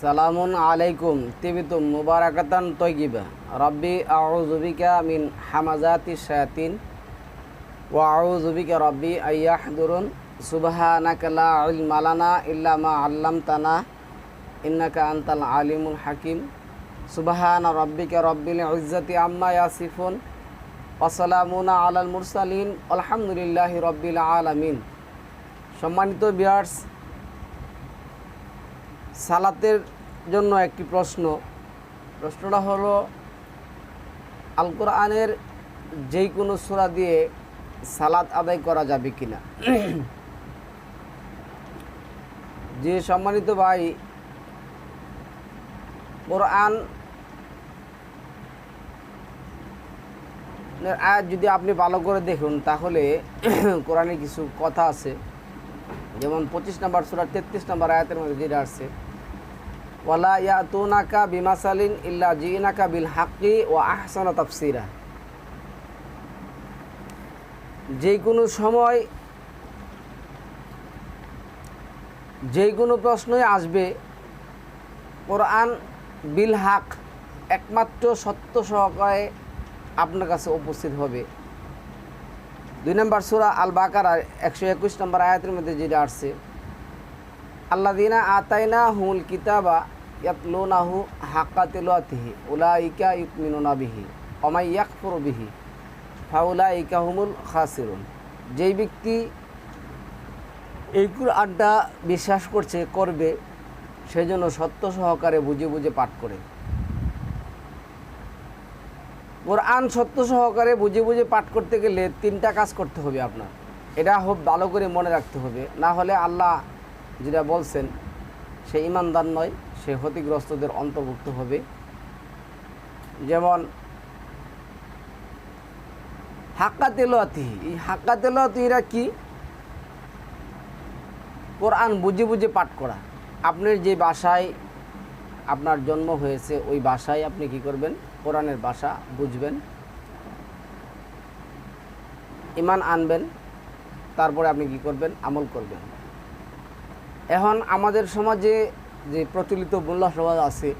সালামুন আলাইকুম, তিবিতুম মুবারাকাতান তৈগিবা রব্বি আউজুবিকা মিন হামাজাতি শায়াতিন, ওয়া আউজুবিকা রব্বি আইয়াহদুরুন। সুবহানাকা লা ইলমা লানা ইল্লা মা আল্লামতানা, ইন্নাকা আনতাল আলিমুল হাকিম। সুবহানা রব্বিকা রব্বিল ইজ্জাতি আম্মা ইয়াসিফুন ওয়াসালামুনা আলাল মুরসালিন আলহামদুলিল্লাহি রব্বিল আলামিন। সম্মানিত বিয়ার্স সালাতের জন্য একটি প্রশ্ন। প্রশ্নটা হলো আল কোরআনের যেই কোনো সূরা দিয়ে সালাত আদায় করা যাবে কিনা? যে সম্মানিত ভাই কোরআন আয়াত যদি আপনি ভালো করে দেখুন, তাহলে কোরআনে কিছু কথা আছে। যেমন পঁচিশ নম্বর সুরার তেত্রিশ নম্বর আয়াতের মধ্যে যেটা আসছে ওয়ালা ইয়াতুনাকা বিমাসালিন ইল্লা জিনাকা বিল হাক্কি ও আহসানা তাফসিরা যে কোনো সময় যে কোনো প্রশ্নই আসবে, কোরআন বিল হাক একমাত্র সত্য সহকারে আপনার কাছে উপস্থিত হবে। দুই নম্বর সুরা আল বাকার একশো একুশ নম্বর আয়াতের মধ্যে যেটা আসছে আল্লা দিনা আতাইনা হুল কিতাবা ইয়াতলোনাহু হাক্কা তেলোয়াতিহি উলাইকা ইকমিনুনা বিহি অমাই ইয়াকফুর বিহি ফাউলা ইকা হুমুল খাসিরুন। যেই ব্যক্তি এই আড্ডা বিশ্বাস করছে, করবে সেই জন্য সত্য সহকারে বুঝে বুঝে পাঠ করে। কোরআন সত্য সহকারে বুঝে বুঝে পাঠ করতে গেলে তিনটা কাজ করতে হবে আপনার। এটা খুব ভালো করে মনে রাখতে হবে, না হলে আল্লাহ যেটা বলছেন, সে ইমানদার নয়, সে ক্ষতিগ্রস্তদের অন্তর্ভুক্ত হবে। যেমন, হাক্কা তেলোয়াতি এই হাক্কা তেলোয়াতিরা কি? কোরআন বুঝে বুঝে পাঠ করা। আপনার যে বাসায় আপনার জন্ম হয়েছে, ওই ভাষায় আপনি কি করবেন? কোরআনের ভাষা বুঝবেন। ইমান আনবেন। তারপরে আপনি কি করবেন? আমল করবেন। এখন আমাদের সমাজে যে প্রচলিত মোল্লা সমাজ আছে,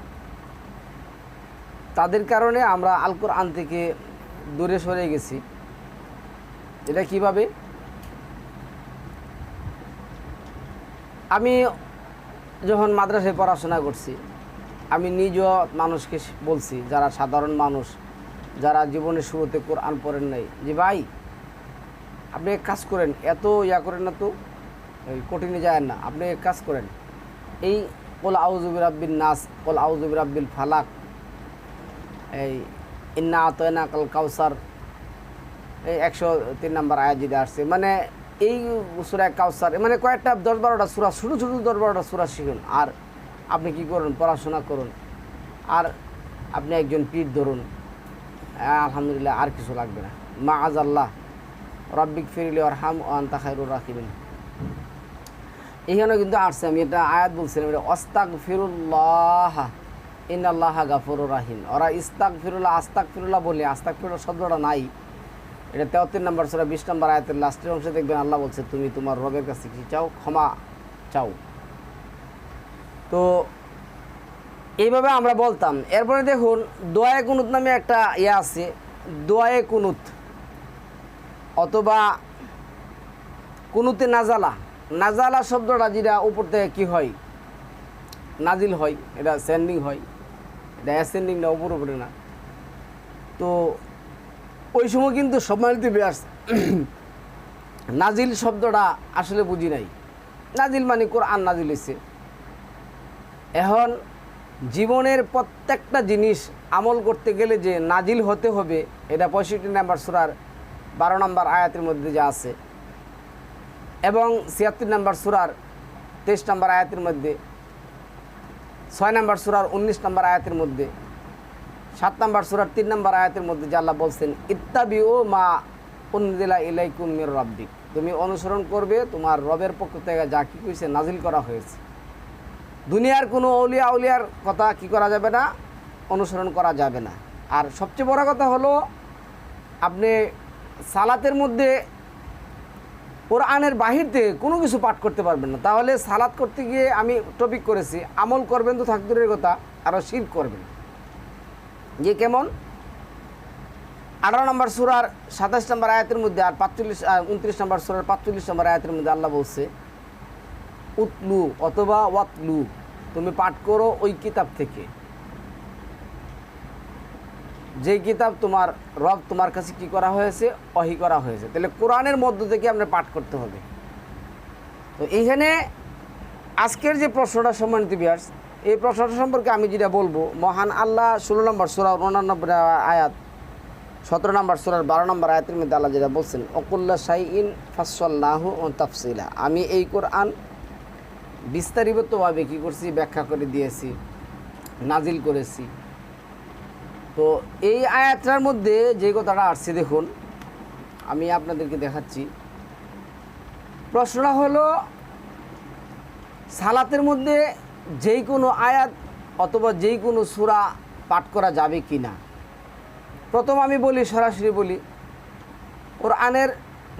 তাদের কারণে আমরা আল আন থেকে দূরে সরে গেছি। এটা কীভাবে? আমি যখন মাদ্রাসায় পড়াশোনা করছি, আমি নিজ মানুষকে বলছি, যারা সাধারণ মানুষ, যারা জীবনের শুরুতে কোরআন পড়েন নাই, যে ভাই, আপনি কাজ করেন, এত ইয়া করেন না তো। কঠিনে যায় না। আপনি এক কাজ করেন, এই কল আউজুবির আব্বিল নাস, কল আউজুবির আব্বিল ফালাক, এই ইন্না আতয়না কাল কাউসার এই একশো তিন নম্বর যেটা আসছে মানে এই সুরা কাউসার মানে কয়েকটা দশ বারোটা সুরা ছোটো ছোটো দশ বারোটা সুরা শিখুন। আর আপনি কি করুন, পড়াশোনা করুন, আর আপনি একজন পীর ধরুন আলহামদুলিল্লাহ আর কিছু লাগবে না। মা আজ আল্লাহ রব্বিক ফিরিলি আর হাম ওয়ান তাখাইরুর রাখিবেন এখানে কিন্তু আসছে, আমি এটা আয়াত বলছিলাম, এটা অস্তাক ফিরুল্লাহ ইন আল্লাহ গাফুর রাহিম। ওরা ইস্তাক ফিরুল্লাহ আস্তাক ফিরুল্লাহ বলে আস্তাক ফিরুল্লাহ শব্দটা নাই। এটা তেহত্তর নম্বর সরা, বিশ নম্বর আয়াতের লাস্টের অংশে দেখবেন আল্লাহ বলছে, তুমি তোমার রবের কাছে কি চাও? ক্ষমা চাও। তো এইভাবে আমরা বলতাম। এরপরে দেখুন, দোয়ায়ে কুনুত নামে একটা ইয়ে আছে, দোয়ায়ে কুনুত, অথবা কুনুতে নাজালা। নাজালা শব্দটা যেটা উপর থেকে কী হয়? নাজিল হয়, এটা স্যান্ডিং হয়। এটা অ্যাসেন্ডিং না, উপর উপরে না। তো ওই সময় কিন্তু সম্মানিত ব্যাস নাজিল শব্দটা আসলে বুঝি নাই। নাজিল মানে কোরআন নাজিল হয়েছে এখন জীবনের প্রত্যেকটা জিনিস আমল করতে গেলে যে নাজিল হতে হবে, এটা পঁয়ষট্টি নাম্বার সুরার বারো নম্বর আয়াতের মধ্যে যা আছে। এবং ছিয়াত্তর নাম্বার সুরার তেইশ নম্বর আয়াতের মধ্যে, ছয় নম্বর সুরার উনিশ নম্বর আয়াতের মধ্যে, সাত নম্বর সুরার তিন নম্বর আয়াতের মধ্যে যে আল্লাহ বলছেন ইত্তাবি ও মা উন্দিলা ইলাইকুম মির রব্বিক। তুমি অনুসরণ করবে, তোমার রবের পক্ষ থেকে যা কী কইছে নাজিল করা হয়েছে। দুনিয়ার কোনো অলিয়া উলিয়ার কথা কি করা যাবে না? অনুসরণ করা যাবে না। আর সবচেয়ে বড় কথা হলো, আপনি সালাতের মধ্যে কোরআনের বাহির থেকে কোনো কিছু পাঠ করতে পারবেন না। তাহলে সালাদ করতে গিয়ে আমি টপিক করেছি, আমল করবেন তো থাক দূরের কথা আরও শির করবেন। যে কেমন? আঠারো নম্বর সুরার সাতাশ নম্বর আয়াতের মধ্যে আর পাঁচচল্লিশ উনত্রিশ নম্বর সুরার পাঁচচল্লিশ নম্বর আয়াতের মধ্যে আল্লাহ বলছে, উতলু অথবা ওয়াতলু, তুমি পাঠ করো ওই কিতাব থেকে। যে কিতাব তোমার রব তোমার কাছে কি করা হয়েছে অহি করা হয়েছে। তাহলে কোরআনের মধ্য থেকে আপনার পাঠ করতে হবে। তো এইখানে আজকের যে প্রশ্নটা সম্মানিত বিয়ার্স এই প্রশ্নটা সম্পর্কে আমি যেটা বলব, মহান আল্লাহ ষোলো নম্বর সুরা উনানব্বই আয়াত, সতেরো নম্বর সুরার বারো নম্বর আয়াতের মধ্যে আল্লাহ যেটা বলছেন, অকুল্লা সাই ইন ফাসল্লাহু ও তাফসিলা। আমি এই কোরআন বিস্তারিতভাবে কী করছি, ব্যাখ্যা করে দিয়েছি, নাজিল করেছি। তো এই আয়াতটার মধ্যে যে কথাটা আসছে, দেখুন, আমি আপনাদেরকে দেখাচ্ছি। প্রশ্নটা হলো, সালাতের মধ্যে যেই কোনো আয়াত অথবা যেই কোনো সূরা পাঠ করা যাবে কি না প্রথম আমি বলি, সরাসরি বলি, কোরআনের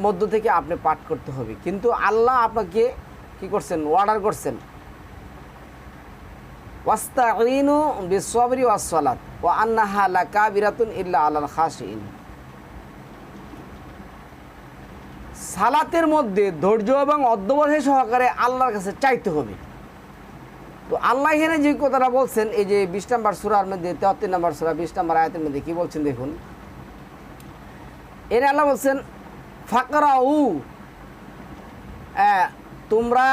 মধ্য থেকে আপনি পাঠ করতে হবে। কিন্তু আল্লাহ আপনাকে কি করছেন? অর্ডার করছেন। খাশিন সালাতের মধ্যে ধৈর্য এবং অধ্যবসায় সহকারে আল্লাহর কাছে চাইতে হবে। তো আল্লাহ এখানে যে কথাটা বলছেন, এই যে বিশ নম্বর সুরার মধ্যে তেহত্তর নম্বর সুরা, বিশ নম্বর আয়াতের মধ্যে কি বলছেন দেখুন? এর আল্লাহ বলছেন ফাকরা উ তোমরা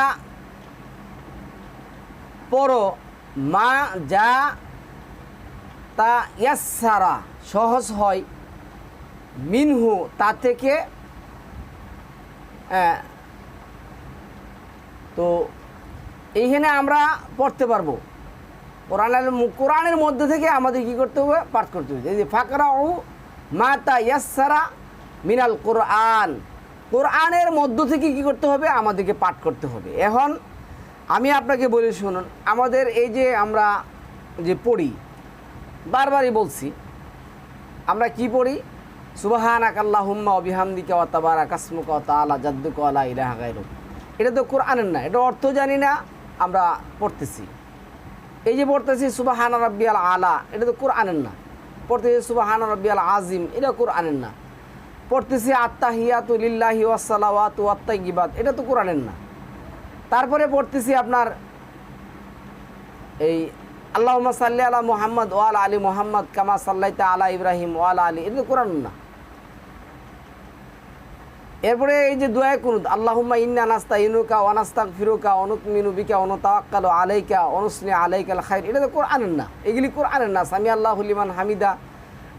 পড়ো মা যা তা ইয়াসারা সহজ হয়। মিনহু তা থেকে তো এইখানে আমরা পড়তে পারব। কোরআনের কোরআনের মধ্যে থেকে আমাদের কি করতে হবে? পাঠ করতে হবে। যে ও মাতা ইয়াসারা মিনাল কোরআন। কোরআনের মধ্য থেকে কি করতে হবে? আমাদেরকে পাঠ করতে হবে। এখন আমি আপনাকে বলি, শুনুন, আমাদের এই যে আমরা যে পড়ি, বারবারই বলছি, আমরা কি পড়ি? সুবাহান আকাল্লা হুম্মা অবিহামদিকা ওয়া তাবার আকাসমুকা ওয়া তাআলা জাদ্দুকা ওয়া লা ইলাহা গায়রুক এটা তো কোরআনের না, এটা অর্থ জানি না, আমরা পড়তেছি। এই যে পড়তেছি, সুবাহান রাব্বিয়াল আলা, এটা তো কোরআনের না। পড়তেছি সুবাহান রাব্বিয়াল আজিম এটা কোরআনের না। পড়তেছি আত্তাহিয়াতু লিল্লাহি ওয়াসসালাওয়াতু ওয়াত্তাইয়িবাত এটা তো কোরআনের না। তারপরে পড়তেছি আপনার এই আল্লাহ সাল্লি আলা মোহাম্মদ ওয়াল আলী মোহাম্মদ কামা সাল্লাইতা আলা ইব্রাহিম ওয়াল আলী এটা কোরআন না। এরপরে এই যে দোয়া কুনুদ আল্লাহুম্মা ইন্না নাস্তা ইনুকা ওয়ানাস্তাক ফিরুকা অনুক মিনু বিকা অনুতাওয়াক্কাল আলাইকা অনুসনি আলাইকাল খাইর, এটা তো কোরআনের না। এগুলি কোরআনের না, সামি আল্লাহ লিমান হামিদা,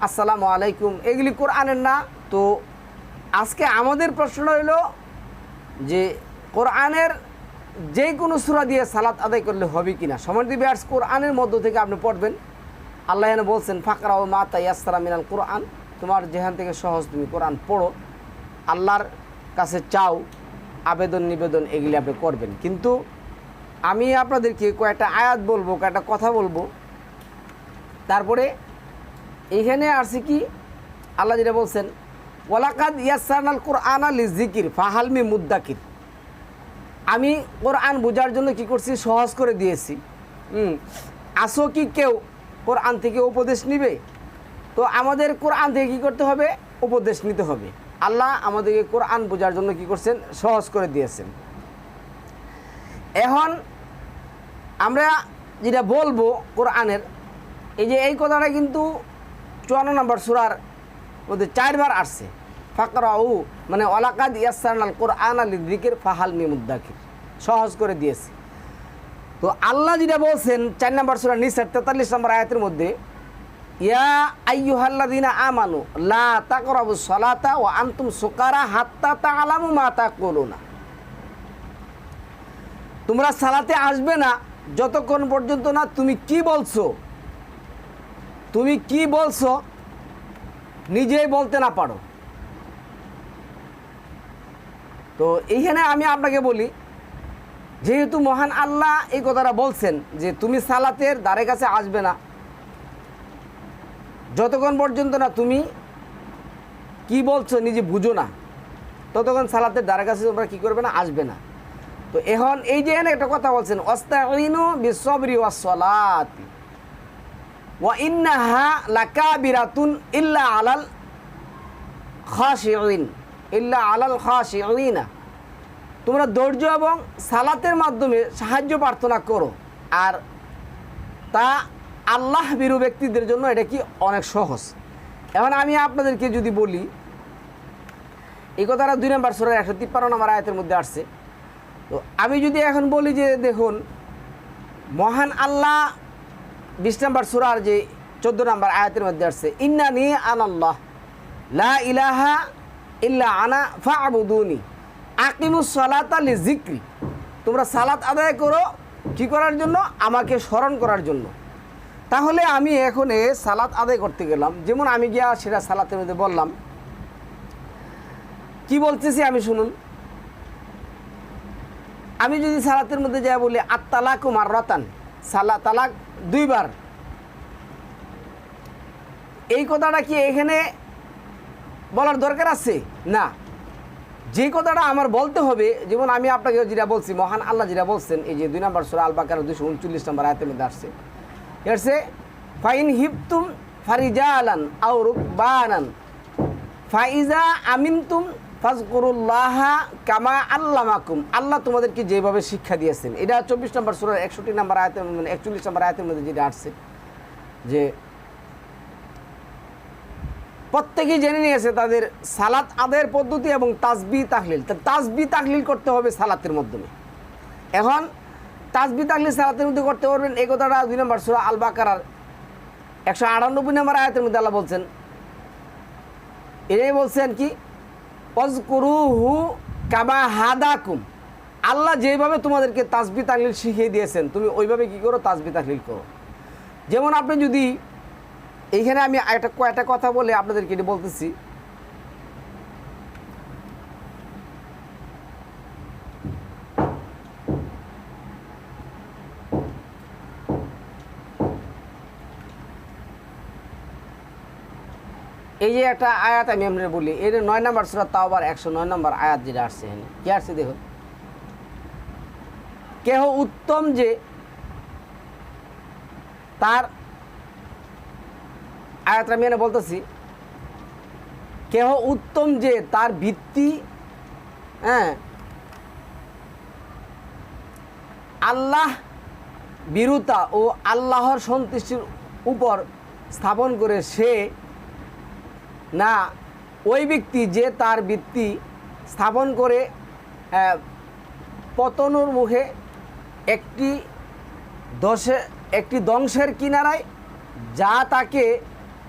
আসসালামু আলাইকুম, এগুলি কোরআনের না। তো আজকে আমাদের প্রশ্ন হইল যে কোরআনের যে কোনো সুরা দিয়ে সালাত আদায় করলে হবে কিনা? সময় দিবে, আর কোরআনের মধ্য থেকে আপনি পড়বেন। আল্লাহ বলছেন ফাকরা ও মা তাইয়াসারা মিনাল কোরআন। তোমার যেখান থেকে সহজ তুমি কোরআন পড়ো। আল্লাহর কাছে চাও, আবেদন নিবেদন এগুলি আপনি করবেন। কিন্তু আমি আপনাদেরকে কয়েকটা আয়াত বলব, কয়েকটা কথা বলব। তারপরে এইখানে আসছে কি? আল্লাহ যেটা বলছেন, ওয়ালাকাদ ইয়াসানাল কোরআন আল জিকির ফাহালমি মুদ্দাকির। আমি কোরআন বোঝার জন্য কি করছি? সহজ করে দিয়েছি। হুম। আসো কি কেউ? কোরআন থেকে উপদেশ নিবে? তো আমাদের কোরআন থেকে কী করতে হবে? উপদেশ নিতে হবে। আল্লাহ আমাদেরকে কোরআন বোঝার জন্য কি করছেন? সহজ করে দিয়েছেন। এখন আমরা যেটা বলব কোরআনের, এই যে এই কথাটা কিন্তু চুয়ান্ন নম্বর সুরার মধ্যে চারবার আসছে। ফাকরাউ মানে ওলাকাদ ইয়াসানাল কোরআন আলী দিকের ফাহাল মিমুদ্দাকির সহজ করে দিয়েছে। তো আল্লাহ যেটা বলছেন, চার নম্বর সুরা নিসার, তেতাল্লিশ নম্বর আয়াতের মধ্যে, ইয়া আইয়ুহাল্লাযিনা আমানু, লা তাকরাবু সলাতা ওয়া আনতুম সুকারা হাত্তা তাআলামু মা তাকুলুনা। তোমরা সালাতে আসবে না, যতক্ষণ পর্যন্ত না তুমি কি বলছো, তুমি কি বলছো, নিজেই বলতে না পারো। তো এইখানে আমি আপনাকে বলি, যেহেতু মহান আল্লাহ এই কথাটা বলছেন যে তুমি সালাতের দ্বারে কাছে আসবে না, যতক্ষণ পর্যন্ত না তুমি কি বলছো নিজে বুঝো না, ততক্ষণ সালাতের দ্বারে কাছে তোমরা কী করবে না, আসবে না। তো এখন এই যে একটা কথা বলছেন অস্তাইনু বিসবরি ওয়াসলাতি ওয়া ইন্নাহা লাকাবিরাতুন ইল্লা আলাল খাশিউন ইল্লা আলাল খাশিউনা তোমরা ধৈর্য এবং সালাতের মাধ্যমে সাহায্য প্রার্থনা করো। আর তা আল্লাহ বিরু ব্যক্তিদের জন্য এটা কি অনেক সহজ। এখন আমি আপনাদেরকে যদি বলি, এই কথাটা দুই নম্বর সুরের একশো তিপ্পান্ন নম্বর আয়তের মধ্যে আসছে। তো আমি যদি এখন বলি যে দেখুন, মহান আল্লাহ বিশ নম্বর সুরার যে চোদ্দ নম্বর আয়াতের মধ্যে আসছে ইন্না নি আনাল্লাহ, লা ইলাহা ইল্লা আনা ফা আবুদুনি আকিমুস সালাত জিক্রি তোমরা সালাত আদায় করো কি করার জন্য? আমাকে স্মরণ করার জন্য। তাহলে আমি এখন সালাত আদায় করতে গেলাম। যেমন আমি গিয়া সেটা সালাতের মধ্যে বললাম। কি বলতেছি আমি শুনুন। আমি যদি সালাতের মধ্যে যাই বলি আত্মালাক মার রতান সালা তালাক দুইবার। এই কথাটা কি এখানে বলার দরকার আছে? না। যে কথাটা আমার বলতে হবে, যেমন আমি আপনাকে যেটা বলছি, মহান আল্লাহ যেটা বলছেন, এই যে দুই নম্বর সুরা আল বাকার দুশো উনচল্লিশ নম্বর আয়তের মধ্যে আসছে। এরছে ফাইন হিপতুম ফারিজা আলান আও রুকবানান, ফাইজা আমিনতুম ফাজকুরুল্লাহা কামা আল্লামাকুম। আল্লাহ তোমাদেরকে যেভাবে শিক্ষা দিয়েছেন। এটা চব্বিশ নম্বর সুরার একষট্টি নম্বর আয়তের মানে একচল্লিশ নম্বর আয়তের মধ্যে যেটা আসছে, যে প্রত্যেকেই জেনে নিয়েছে তাদের সালাত আদায়ের পদ্ধতি এবং তাসবি তাহলিল তা তাসবি তাহলিল করতে হবে সালাতের মাধ্যমে। এখন তাজবি তাহলিল সালাতের মধ্যে করতে পারবেন, এই কথাটা দুই নম্বর সুরা আল বাকারার একশো আটানব্বই নম্বর আয়াতের মধ্যে আল্লাহ বলছেন। এটাই বলছেন কি অজকুরু হু কাবা হাদাকুম। আল্লাহ যেভাবে তোমাদেরকে তাসবি তাহলিল শিখিয়ে দিয়েছেন, তুমি ওইভাবে কি করো? তাজবি তাহলিল করো। যেমন আপনি যদি এইখানে আমি একটা কয়েকটা কথা বলে আপনাদেরকে এটি বলতেছি। এই যে একটা আয়াত আমি আপনার বলি, এর নয় নম্বর সুরা তাও আবার একশো নয় নম্বর আয়াত যেটা আসছে এখানে। কি আসছে দেখুন? কেহ উত্তম যে তার আয়াতটা আমি এনে বলতেছি, কেহ উত্তম যে তার ভিত্তি হ্যাঁ আল্লাহ বিরুতা ও আল্লাহর সন্তুষ্টির উপর স্থাপন করে সে না ওই ব্যক্তি যে তার ভিত্তি স্থাপন করে পতনের মুখে একটি দশে, একটি ধ্বংসের কিনারায় যা তাকে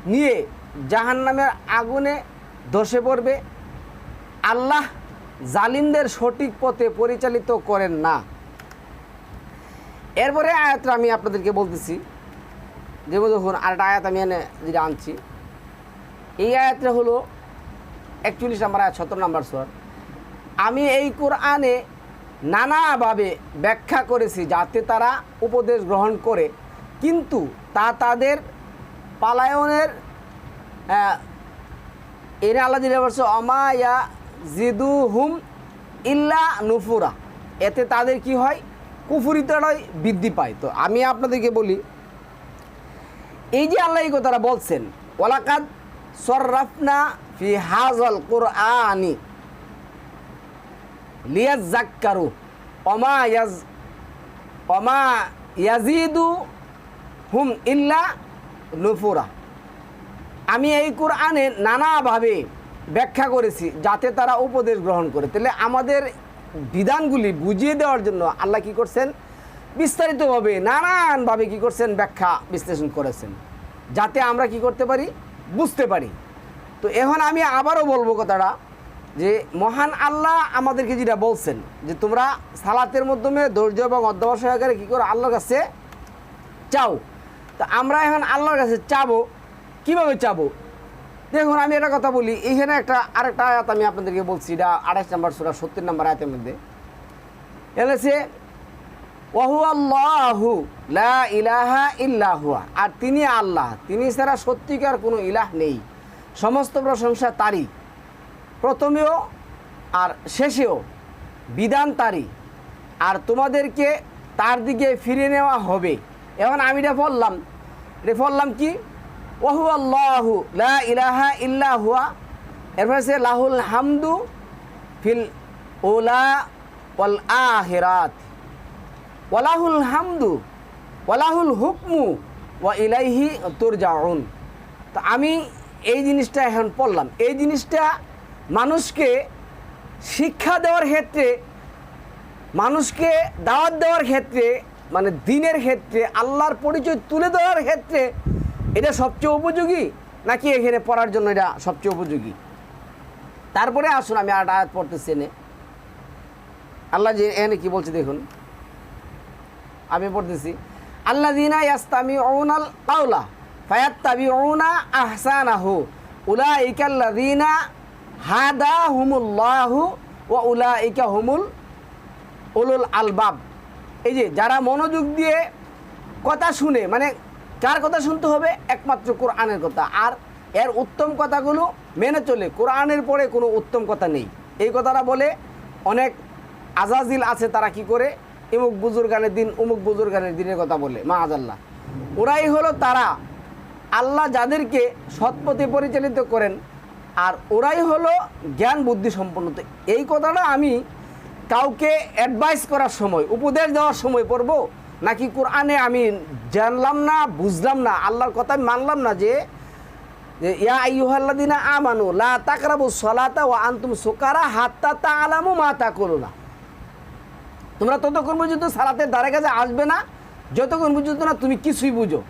নিয়ে জাহান্নামের আগুনে ধসে পড়বে। আল্লাহ জালিমদের সঠিক পথে পরিচালিত করেন না। এরপরে আয়াতটা আমি আপনাদেরকে বলতেছি। যেমন দেখুন, আরেকটা আয়াত আমি এনে যেটা আনছি। এই আয়াতটা হলো একচল্লিশ নাম্বার আয়াত সতেরো নাম্বার স্বর আমি এই কোরআনে নানাভাবে ব্যাখ্যা করেছি যাতে তারা উপদেশ গ্রহণ করে। কিন্তু তা তাদের পালায়নের এর আল্লাহ দিলে বলছে, অমায়া জিদু হুম ইল্লা নুফুরা। এতে তাদের কি হয়? কুফুরিতাটাই বৃদ্ধি পায়। তো আমি আপনাদেরকে বলি, এই যে আল্লাহ এই কথাটা বলছেন ওলাকাদ সর্রাফনা ফি হাজল কোরআনি লিয়াজ জাক্কারু অমা ইয়াজ, অমা ইয়াজিদু হুম ইল্লা নুফুরা আমি এই কোরআনে নানাভাবে ব্যাখ্যা করেছি যাতে তারা উপদেশ গ্রহণ করে। তাহলে আমাদের বিধানগুলি বুঝিয়ে দেওয়ার জন্য আল্লাহ কি করছেন? বিস্তারিতভাবে, নানানভাবে কি করছেন? ব্যাখ্যা বিশ্লেষণ করেছেন। যাতে আমরা কি করতে পারি? বুঝতে পারি। তো এখন আমি আবারও বলব কথাটা যে, মহান আল্লাহ আমাদেরকে যেটা বলছেন, যে তোমরা সালাতের মাধ্যমে ধৈর্য এবং অধ্যবসায় কী করো? আল্লাহর কাছে চাও। তো আমরা এখন আল্লাহর কাছে চাবো। কীভাবে চাবো? দেখুন, আমি একটা কথা বলি। এইখানে একটা, আরেকটা আয়াত আমি আপনাদেরকে বলছি। এটা আঠাশ নাম্বার সুরা, সত্তর নাম্বার আয়াতের মধ্যে। এনেছে ওহু আল্লাহু লা ইলাহা ইল্লাহুয়া আর তিনি আল্লাহ। তিনি ছাড়া সত্যিকার কোনো ইলাহ নেই। সমস্ত প্রশংসা তারই। প্রথমেও আর শেষেও বিধান তারই। আর তোমাদেরকে তার দিকে ফিরে নেওয়া হবে। এখন আমি এটা বললাম এটা বললাম কি? ওহু আল্লাহু লা ইলাহা ইল্লা হুয়া। এরপরে সে লাহুল হামদু ফিল ওলা ওয়াল আখিরাত। ওয়ালাহুল হামদু, ওয়ালাহুল হুকমু ওয়া ইলাইহি তুরজাউন। তো আমি এই জিনিসটা এখন পড়লাম। এই জিনিসটা মানুষকে শিক্ষা দেওয়ার ক্ষেত্রে, মানুষকে দাওয়াত দেওয়ার ক্ষেত্রে মানে দিনের ক্ষেত্রে, আল্লাহর পরিচয় তুলে দেওয়ার ক্ষেত্রে এটা সবচেয়ে উপযোগী? নাকি এখানে পড়ার জন্য এটা সবচেয়ে উপযোগী? তারপরে আসুন, আমি আর আয়াত পড়তেছি এনে। আল্লাহ যে এনে কি বলছে দেখুন। আমি পড়তেছি আল্লাহ দিনা ইয়াস্তামি ওনাল কাউলা ফায়াত্তাবি ওনা আহসানাহু উলা ইকাল্লাদিনা হাদা হুমুল্লাহু ও উলা ইকা হুমুল উলুল আলবাব। এই যে যারা মনোযোগ দিয়ে কথা শুনে মানে কার কথা শুনতে হবে একমাত্র কোরআনের কথা। আর এর উত্তম কথাগুলো মেনে চলে। কোরআনের পরে কোনো উত্তম কথা নেই। এই কথাটা বলে অনেক আজাজিল আছে তারা কি করে? ইমুক বুজুর্গানের দিন, উমুক বুজুর্গানের দিনের কথা বলে মা আজাল্লাহ ওরাই হলো তারা আল্লাহ যাদেরকে সৎপথে পরিচালিত করেন, আর ওরাই হলো জ্ঞান বুদ্ধি সম্পন্নতে এই কথাটা আমি কাউকে অ্যাডভাইস করার সময়, উপদেশ দেওয়ার সময় পড়ব? নাকি কোরআনে আমি জানলাম না, বুঝলাম না, আল্লাহর কথা মানলাম না যে ইয়া আইয়ুহাল্লাদিনা আমানু, লা তাকরাবু সলাতা ওয়া আনতুম সুকারা হাত্তা তাআলামু মা তাকুলুনা। তোমরা ততক্ষণ পর্যন্ত সালাতের দ্বারে কাছে আসবে না, যতক্ষণ পর্যন্ত না তুমি কিছুই বুঝো।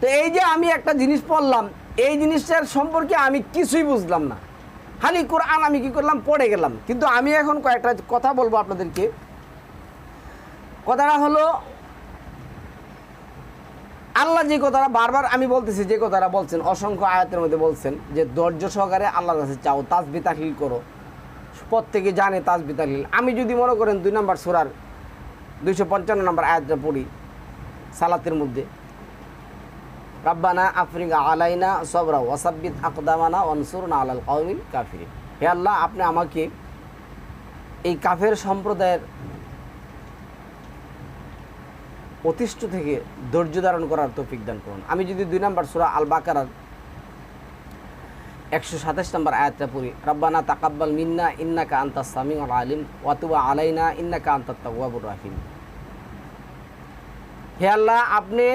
তো এই যে আমি একটা জিনিস পড়লাম, এই জিনিসটার সম্পর্কে আমি কিছুই বুঝলাম না। খালি কোরআন আমি কি করলাম, পড়ে গেলাম। কিন্তু আমি এখন কয়েকটা কথা বলব আপনাদেরকে। কথাটা হলো, আল্লাহ যে কথাটা বারবার আমি বলতেছি, যে কথাটা বলছেন, অসংখ্য আয়াতের মধ্যে বলছেন, যে ধৈর্য সহকারে আল্লাহর কাছে চাও তাসবি তাহলিল করো। প্রত্যেকে জানে তাসবি তাহলিল। আমি যদি মনে করেন দুই নম্বর সুরার দুইশো পঞ্চান্ন নম্বর আয়াতটা পড়ি, সালাতের মধ্যে রাব্বানা আফরিকা আলাইনা সবরা ওয়াসাব্বিত আকদামানা অনসুরনা আলাল কওমিল কাফিরিন। হে আল্লাহ, আপনি আমাকে এই কাফের সম্প্রদায়ের অতিষ্ঠ থেকে ধৈর্য ধারণ করার তৌফিক দান করুন। আমি যদি দুই নম্বর সুরা আল বাকারার একশো সাতাশ নম্বর আয়াতটা পড়ি, রব্বানা তাকাব্বাল মিন্না ইন্নাকা আন্তা সামিউ আল আলিম ওয়াতুবা আলাইনা ইন্নাকা আন্তা তাওয়াবুর রাহিম। হে আল্লাহ, আপনি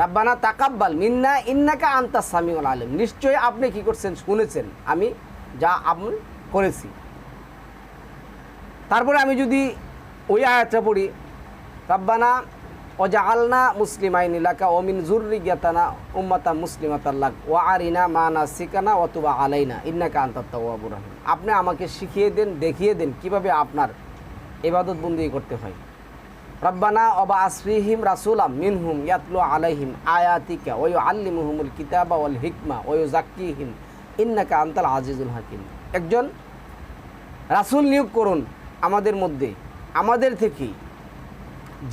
রাব্বানা তাকাব্বাল মিন্না, ইন্নাকা আন্তা সামিউ আল আলিম। নিশ্চয়ই আপনি কি করছেন, শুনেছেন, আমি যা আপনি করেছি। তারপরে আমি যদি ওই আয়াতটা পড়ি, রাব্বানা ওজা আলনা মুসলিমাইন ইলাকা ওমিন জুরিয়াতানা উম্মাতা মুসলিমাতাল্লাক ওয়া আরিনা মানা সিকানা অতুবা আলাইনা, ইন্নাকা আন্তাত্তাওয়াবুর রহিম। আপনি আমাকে শিখিয়ে দেন, দেখিয়ে দেন কীভাবে আপনার এবাদত বন্দি করতে হয়। রব্বানা অবা আসরিহিম রাসুলাম মিনহুম ইয়াতলু আলাইহিম আয়াতিকা ওয়ু আল্লিমুহুমুল কিতাবা ওয়াল হিকমা ওয়ু জাক্কিহিম ইন্নাকা আন্তাল আজিজুল হাকিম। একজন রাসূল নিয়োগ করুন আমাদের মধ্যে, আমাদের থেকেই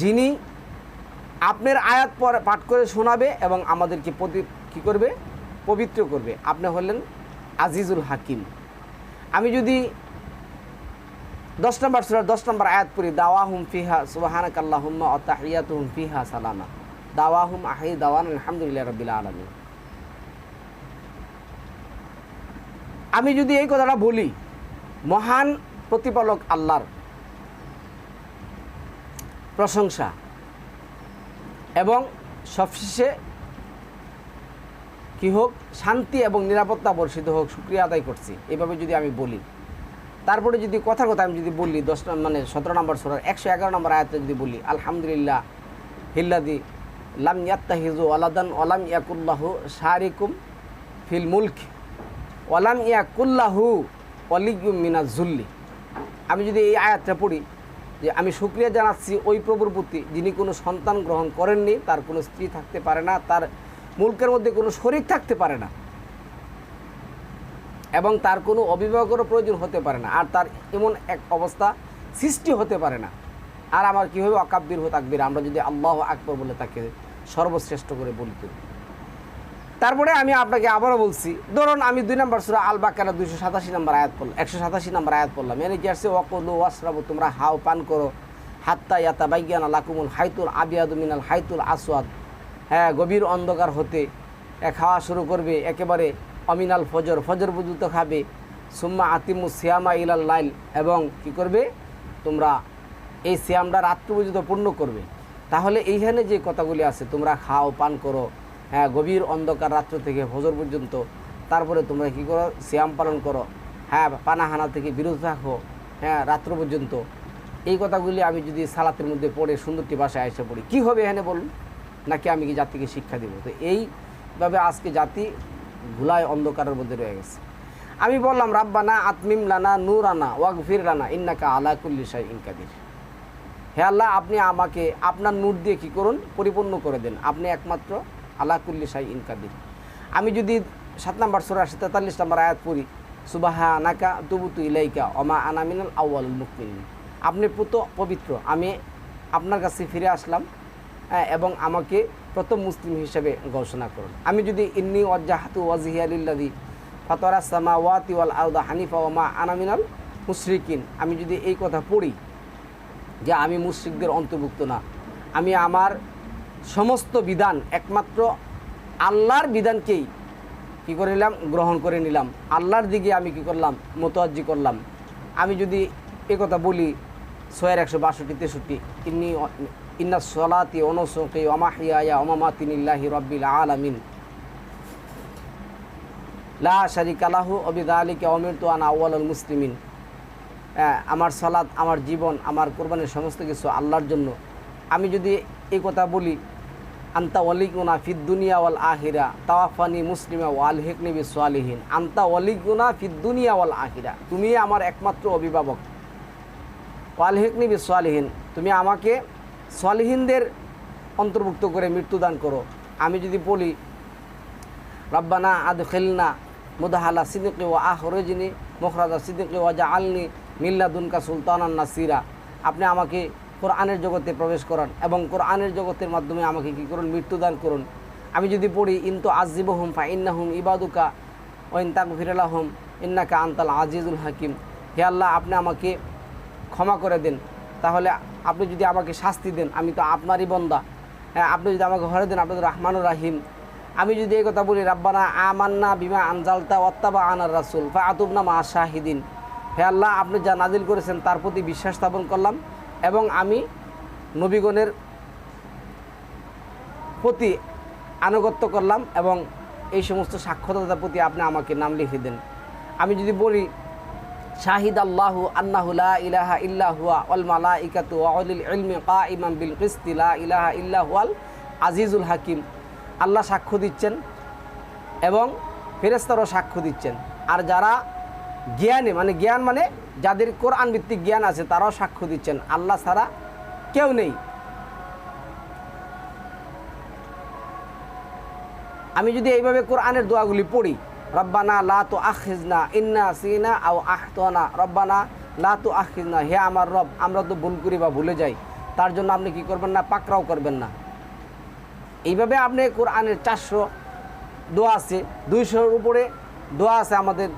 যিনি আপনার আয়াত পাঠ করে শোনাবে এবং আমাদেরকে প্রতি, কী করবে? পবিত্র করবে। আপনি হলেন আজিজুল হাকিম। আমি যদি দশ নম্বর সুরার দশ নম্বর আয়াত পড়ি দাওয়া হুম ফিহা সুবাহানাক আল্লাহুম্মা অতাহিয়াত হুম ফিহা সালামা। দাওয়া হুম আহি দাওয়ান, আলহামদুলিল্লাহ রবিল আলমী আমি যদি এই কথাটা বলি, মহান প্রতিপালক আল্লাহর প্রশংসা এবং সবশেষে কি হোক, শান্তি এবং নিরাপত্তা বর্ষিত হোক, শুক্রিয়া আদায় করছি। এভাবে যদি আমি বলি তারপরে যদি কথা কথা আমি যদি বলি, দশ মানে সতেরো নম্বর সোরার, একশো এগারো নম্বর আয়াতে যদি বলি, আলহামদুলিল্লাহ, হিল্লাদি লাম ইয়াত্তা ইয়াত্তাহিজু আলাদান ওলাম ইয়াকুল্লাহু শারিকুম ফিল মুলক ওলাম ইয়াকুল্লাহু অলিগুম মিনা জুল্লি। আমি যদি এই আয়াতটা পড়ি, যে আমি শুক্রিয়া জানাচ্ছি ওই প্রভুর প্রতি যিনি কোনো সন্তান গ্রহণ করেননি, তার কোনো স্ত্রী থাকতে পারে না, তার মুলকের মধ্যে কোনো শরীর থাকতে পারে না। এবং তার কোনো অভিভাবকেরও প্রয়োজন হতে পারে না। আর তার এমন এক অবস্থা সৃষ্টি হতে পারে না। আর আমার কীভাবে অকাব্বির হো তাকবির আমরা যদি আল্লাহ আকবর বলে তাকে সর্বশ্রেষ্ঠ করে বলি তারপরে আমি আপনাকে আবারও বলছি, ধরুন আমি দুই নম্বর সুরা আল বাকারা দুইশো সাতাশি নম্বর আয়াত পড়লাম, একশো সাতাশি নম্বর আয়াত পড়লাম। এনে কি আসছে ওয়াকলু ওয়াসরাবু তোমরা হাও পান করো, হাত্তা ইয়াতা বাইজ্ঞান লাকুমুল হাইতুল আবিয়াদু মিনাল হাইতুল আসওয়াদ। হ্যাঁ গভীর অন্ধকার হতে খাওয়া শুরু করবে, একেবারে অমিনাল ফজর ফজর পর্যন্ত খাবে। সুম্মা আতিমু সিয়ামা ইলাল লাইল। এবং কি করবে? তোমরা এই সিয়ামটা রাত্র পর্যন্ত পূর্ণ করবে। তাহলে এইখানে যে কথাগুলি আছে, তোমরা খাও, পান করো। হ্যাঁ গভীর অন্ধকার রাত্র থেকে ফজর পর্যন্ত। তারপরে তোমরা কি করো? সিয়াম পালন করো। হ্যাঁ পানাহানা থেকে বিরত থাকো। হ্যাঁ রাত্র পর্যন্ত। এই কথাগুলি আমি যদি সালাতের মধ্যে পড়ে সুন্দরটি ভাষায় এসে পড়ি। কী হবে এখানে বলুন? নাকি আমি কি জাতিকে শিক্ষা দেবো? তো এইভাবে আজকে জাতি ভুলায় অন্ধকারের মধ্যে রয়ে গেছে। আমি বললাম, রাব্বানা আতমিম লানা নূর আনা ওয়াগফির লানা, ইন্নাকা আলা কুল্লি ইনকাদির হে আল্লাহ, আপনি আমাকে আপনার নূর দিয়ে কী করুন? পরিপূর্ণ করে দেন। আপনি একমাত্র আল্লাহ কুল্লি শাই ইনকাদির আমি যদি সাত নম্বর সোরাশি তেতাল্লিশ নম্বর আয়াত পড়ি সুবাহা আনাকা তুবুতু ইলাইকা অমা আনামিনাল আউয়াল মুকমিন আপনি পুত পবিত্র। আমি আপনার কাছে ফিরে আসলাম। এবং আমাকে প্রথম মুসলিম হিসেবে ঘোষণা করুন। আমি যদি ইন্নি ওয়াজ্জাহাতু ওয়াজিহিয়ালিল্লাদি ফাতরা সামা ওয়াতি ওয়াল আউদা হানিফা ওমা আনামিনাল মুশরিকিন। আমি যদি এই কথা পড়ি যে আমি মুশ্রিকদের অন্তর্ভুক্ত না, আমি আমার সমস্ত বিধান একমাত্র আল্লাহর বিধানকেই কী করে নিলাম? গ্রহণ করে নিলাম। আল্লাহর দিকে আমি কি করলাম? মোতোয়াজ্জি করলাম। আমি যদি কথা বলি, ছয়ের একশো বাষট্টি, তেষট্টি, ইন্নি ইন্না সলাতি অনসকি অমাহিয়া অমামাতিনিল্লাহি রব্বিল আলামিন। লা শারিক আলাহু অবিদা আলীকে অমির তো আনা আউ্বাল মুসলিমিন। হ্যাঁ, আমার সালাদ আমার জীবন আমার কোরবানির সমস্ত কিছু আল্লাহর জন্য। আমি যদি এই কথা বলি আন্তা ওয়ালিগুনা ফিদ দুনিয়া ওয়াল আহিরা তাওয়াফানি মুসলিমা ওয়াল হেকনিবি সোয়ালিহীন আন্তা ওয়ালিগুনা ফিদ দুনিয়া ওয়াল আহিরা তুমি আমার একমাত্র অভিভাবক। ওয়াল হেকনিবি সোয়ালিহীন তুমি আমাকে সোয়ালিহীনদের অন্তর্ভুক্ত করে মৃত্যুদান করো। আমি যদি বলি, রব্বানা আদ খেলনা মুদাহালা সিদ্দিকি ও আহরজিনী মোখরাজা সিদ্দিকি ওয়াজা আলনি মিল্লাদুনকা সুলতানান নাসিরা। আপনি আমাকে কোরআনের জগতে প্রবেশ করান এবং কোরআনের জগতের মাধ্যমে আমাকে কী করুন? মৃত্যুদান করুন। আমি যদি পড়ি ইন্তু আজিব হুম ফা ইন্না হুম ইবাদুকা ওইন তাক ফিরালাহম ইন্নাকা আন্তাল আজিজুল হাকিম। হে আল্লাহ, আপনি আমাকে ক্ষমা করে দেন। তাহলে আপনি যদি আমাকে শাস্তি দেন, আমি তো আপনারই বন্দা। হ্যাঁ আপনি যদি আমাকে ঘরে দেন, আপনি তো রহমানুর রাহিম। আমি যদি এই কথা বলি, রাব্বানা আমান্না বিমা আনজালতা ওয়াত্তাবা আনার রাসুল ফা আতুবনা মা শাহিদিন। হে আল্লাহ, আপনি যা নাজিল করেছেন, তার প্রতি বিশ্বাস স্থাপন করলাম এবং আমি নবীগণের প্রতি আনুগত্য করলাম এবং এই সমস্ত সাক্ষরতার প্রতি আপনি আমাকে নাম লিখে দেন। আমি যদি বলি শাহিদ আল্লাহ আন্নাহুলা ইলাহা ইল্লাহুয়া মালা ইকাতু কা ইমাম বিল কিস্তি ইলাহা ইল্লাহুয়াল আজিজুল হাকিম। আল্লাহ সাক্ষ্য দিচ্ছেন এবং ফেরেস্তারও সাক্ষ্য দিচ্ছেন। আর যারা জ্ঞানে মানে জ্ঞান মানে যাদের কোরআন ভিত্তিক জ্ঞান আছে, তারাও সাক্ষ্য দিচ্ছেন। আল্লাহ ছাড়া কেউ নেই। আমি যদি এইভাবে কোরআনের দোয়াগুলি পড়ি রব্বানা লা তো আখিজনা ইন্না সিনা আও আহতনা। রব্বানা লা তো আখিজনা হে আমার রব, আমরা তো ভুল করি বা ভুলে যাই। তার জন্য আপনি কি করবেন না? পাকড়াও করবেন না। এইভাবে আপনি কোরআনের চারশো দোয়া আছে, দুইশোর উপরে দোয়া আছে আমাদের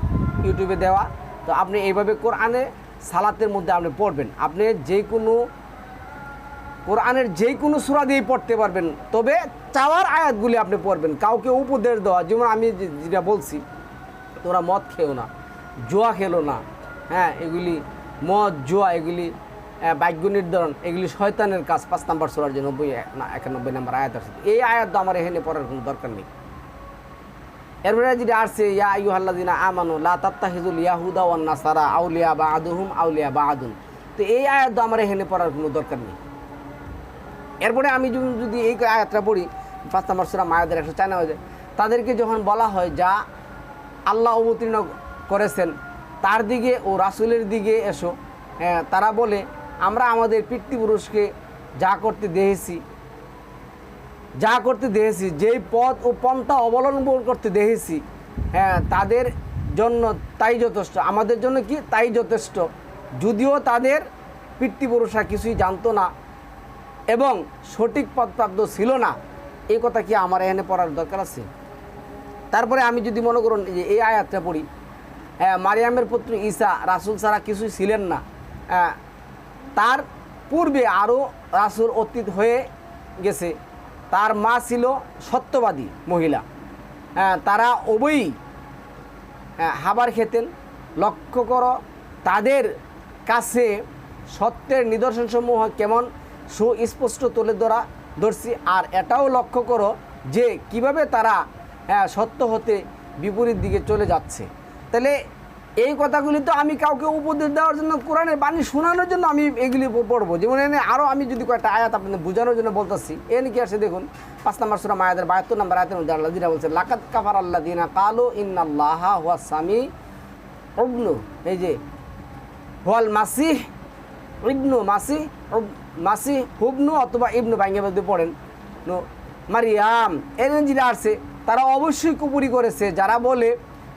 ইউটিউবে দেওয়া। তো আপনি এইভাবে কোরআনে সালাতের মধ্যে আপনি পড়বেন। আপনি যে কোনো কোরআনের যে কোনো সুরা দিয়েই পড়তে পারবেন। তবে চাওয়ার আয়াতগুলি আপনি পড়বেন, কাউকে উপদেশ দেওয়া। যেমন আমি যেটা বলছি, তোমরা মদ খেও না, জুয়া খেলো না। হ্যাঁ এগুলি মদ, জুয়া, এগুলি বাক্য নির্ধারণ, এগুলি শয়তানের কাজ। পাঁচ নাম্বার সোলার যে নব্বই একানব্বই নাম্বার আয়াত আছে। এই আয়াত আমার এখানে পড়ার কোনো দরকার নেই। এরপরে যেটা আসছে, ইয়া আইয়ুহাল্লাযিনা আমানু লা তাত্তাখিযুল ইয়াহুদা ওয়ান নাসারা আউলিয়া বা'দুহুম, আউলিয়া বা'দুন। তো এই আয়াত আমার এখানে পড়ার কোনো দরকার নেই। এরপরে আমি যদি- এই আয়াতটা পড়ি পাঁচ নম্বর সুরা মায়াদের একশো চার নম্বর তাদেরকে যখন বলা হয় যা আল্লাহ অবতীর্ণ করেছেন তার দিকে ও রাসূলের দিকে এসো হ্যাঁ, তারা বলে আমরা আমাদের পিতৃপুরুষকে যা করতে দেখেছি যা করতে দেখেছি যেই পথ ও পন্থা অবলম্বন করতে দেখেছি হ্যাঁ তাদের জন্য তাই যথেষ্ট। আমাদের জন্য কি? তাই যথেষ্ট। যদিও তাদের পিতৃপুরুষরা কিছুই জানতো না এবং সঠিক পথপ্রাপ্ত ছিল না এই কথা কি আমার এখানে পড়ার দরকার আছে? তারপরে আমি যদি মনে করুন যে এই আয়াতটা পড়ি হ্যাঁ, মারিয়ামের পুত্র ঈসা রাসুল ছাড়া কিছুই ছিলেন না হ্যাঁ, তার পূর্বে আরও রাসুল অতীত হয়ে গেছে তার মা ছিল সত্যবাদী মহিলা হ্যাঁ, তারা উভয়ই হ্যাঁ, খাবার খেতেন লক্ষ্য করো তাদের কাছে সত্যের নিদর্শনসমূহ কেমন? সুস্পষ্ট তুলে ধরা ধরছি। আর এটাও লক্ষ্য করো যে কীভাবে তারা হ্যাঁ, সত্য হতে বিপরীত দিকে চলে যাচ্ছে। তাহলে এই কথাগুলি তো আমি কাউকে উপদেশ দেওয়ার জন্য কোরআনের বাণী শোনানোর জন্য আমি এগুলি পড়ব। যেমন এনে আরও আমি যদি কয়েকটা আয়াত আপনাদের বোঝানোর জন্য বলতেছি এনে কি আসে দেখুন পাঁচ নম্বর সুরা মায়াদের বাহাত্তর নম্বর আয়াতের মধ্যে আল্লাহ দিনা বলছে লাকাত কাফার আল্লাহ দিনা কালো ইন্নাল্লাহ হুয়া সামি অগ্নু এই যে হল মাসিহ ইবনু মাসি মাসি হুবনু অথবা ইবনু বাইঙ্গে মধ্যে পড়েন। মারিয়াম এর যেটা আসছে তারা অবশ্যই কুপুরি করেছে। যারা বলে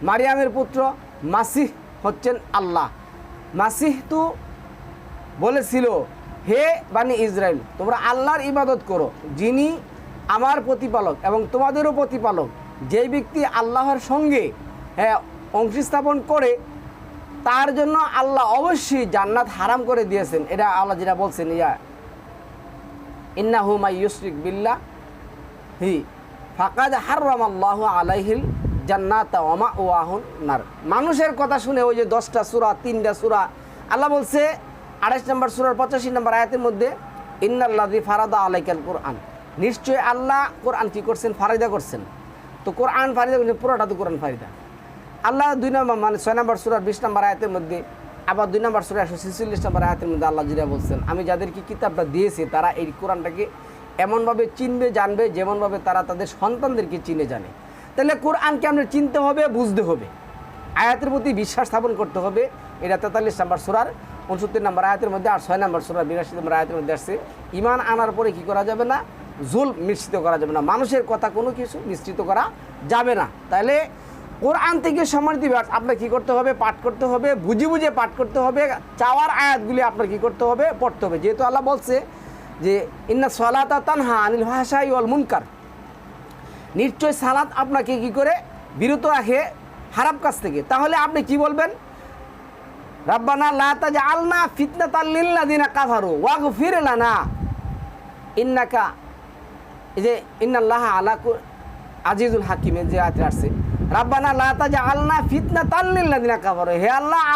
মারিয়ামের পুত্র মাসিহ হচ্ছেন আল্লাহ। মাসিহ তো বলেছিল, হে বানি ইসরায়েল তোমরা আল্লাহর ইবাদত করো। যিনি আমার প্রতিপালক এবং তোমাদেরও প্রতিপালক। যেই ব্যক্তি আল্লাহর সঙ্গে হ্যাঁ অংশী স্থাপন করে তার জন্য আল্লাহ অবশ্যই জান্নাত হারাম করে দিয়েছেন। এটা আল্লাহ যেটা বলছেন, ইয়া ইন্না হুমা ইউসরিক বিল্লাহ হি, ফাকাদ হারাম আল্লাহ আলাইহিল জান্নাত ওমা ওয়াহুন নার। মানুষের কথা শুনে ওই যে দশটা সুরা, তিনটা সুরা, আল্লাহ বলছে আড়াইশ নম্বর সুরার পঁচাশি নম্বর আয়াতের মধ্যে ইন্নাল্লাদি ফারাদা আলাইকাল কোরআন। নিশ্চয়ই আল্লাহ কোরআন কি করছেন? ফারিদা করছেন। তো কোরআন ফারিদা করছেন, পুরোটা তো কোরআন ফারিদা। আল্লাহ দুই নম্বর মানে ছয় নম্বর সুরার বিশ নম্বর আয়াতের মধ্যে, আবার দুই নম্বর সুরা একশো ছেচল্লিশ নম্বর আয়াতের মধ্যে আল্লাহ জিরা বলছেন, আমি যাদেরকে কিতাবটা দিয়েছি, তারা এই কোরআনটাকে এমনভাবে চিনবে, জানবে, যেমনভাবে তারা তাদের সন্তানদেরকে চিনে জানে। তাহলে কোরআনকে আপনার চিনতে হবে, বুঝতে হবে। আয়াতের প্রতি বিশ্বাস স্থাপন করতে হবে। এটা তেতাল্লিশ নম্বর সুরার উনসত্তর নম্বর আয়াতের মধ্যে আর ছয় নম্বর সুরার বিরাশি নম্বর আয়াতের মধ্যে আসছে, ইমান আনার পরে কি করা যাবে না? জুল মিশ্রিত করা যাবে না। মানুষের কথা কোনো কিছু মিশ্রিত করা যাবে না। তাহলে কোরআন থেকে সম্মানিত বিভাগ, আপনার কি করতে হবে? পাঠ করতে হবে, বুঝে বুঝে পাঠ করতে হবে, চাওয়ার আয়াতগুলি আপনার কি করতে হবে? পড়তে হবে। যেহেতু আল্লাহ বলছে যে, ইন্না সলাতা তানহা আনিল ভাষাই অল মুনকার। নিশ্চয় সালাত আপনাকে কি করে? বিরত রাখে খারাপ কাজ থেকে। তাহলে আপনি কি বলবেন? রাব্বানা লা তাজআলনা ফিতনাতাল লিল্লাযিনা কাফারু ওয়াগফির লানা। ইন্নাকা, এই যে, ইন্নাল্লাহ আলা আজিজুল হাকিমের যে আয়াত আসছে। রাব্বানা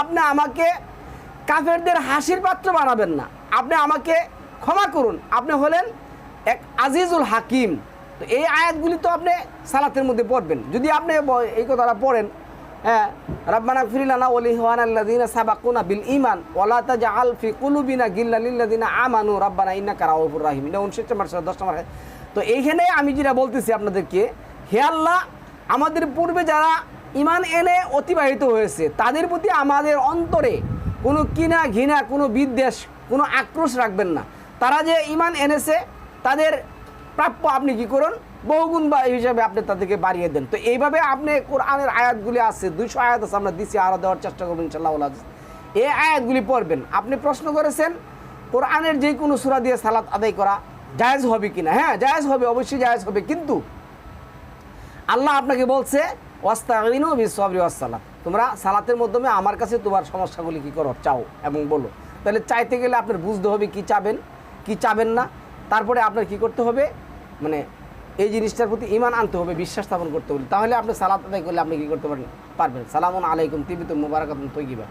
আপনি আমাকে কাফেরদের হাসির পাত্র বানাবেন না। আপনি আমাকে ক্ষমা করুন। আপনি হলেন এক আজিজুল হাকিম। তো এই আয়াতগুলি তো আপনি সালাতের মধ্যে পড়বেন। যদি আপনি এই কথাটা পড়েন হ্যাঁ রাব্বানা বিল ইমান ওলা তাজা আল ফি কুলুবিনা গিল্লা লিল্লাদিনা আমানু। রাব্বানা ইন্নাকা রাউফুর রাহিম। তো এইখানে আমি যেটা বলতেছি আপনাদেরকে, হে আল্লাহ আমাদের পূর্বে যারা ইমান এনে অতিবাহিত হয়েছে, তাদের প্রতি আমাদের অন্তরে কোনো কিনা ঘৃণা, কোনো বিদ্বেষ, কোনো আক্রোশ রাখবেন না। তারা যে ইমান এনেছে, তাদের প্রাপ্য আপনি কি করুন? বহুগুণ বা হিসাবে আপনি তাদেরকে বাড়িয়ে দেন। তো এইভাবে আপনি কোরআনের আয়াতগুলি আছে, দুইশো আয়াত আছে, আমরা দিছি আরও দেওয়ার চেষ্টা করবেন ইনশাল্লাহ। এই আয়াতগুলি পড়বেন। আপনি প্রশ্ন করেছেন, কোরআনের যে কোনো সুরা দিয়ে সালাত আদায় করা জায়েজ হবে কিনা? হ্যাঁ জায়েজ হবে, অবশ্যই জায়েজ হবে। কিন্তু আল্লাহ আপনাকে বলছে তোমরা সালাতের মাধ্যমে আমার কাছে তোমার সমস্যাগুলি কি করো, চাও এবং বলো। তাহলে চাইতে গেলে আপনার বুঝতে হবে কি চাবেন কি চাবেন না। তারপরে আপনার কি করতে হবে মানে এই জিনিসটার প্রতি ইমান আনতে হবে, বিশ্বাস স্থাপন করতে হবে। তাহলে আপনি সালাত আদায় করলে আপনি কি করতে পারেন পারবেন। সালামুন আলাইকুম, তিবিতুম মুবারাকাতুন তৈগিবা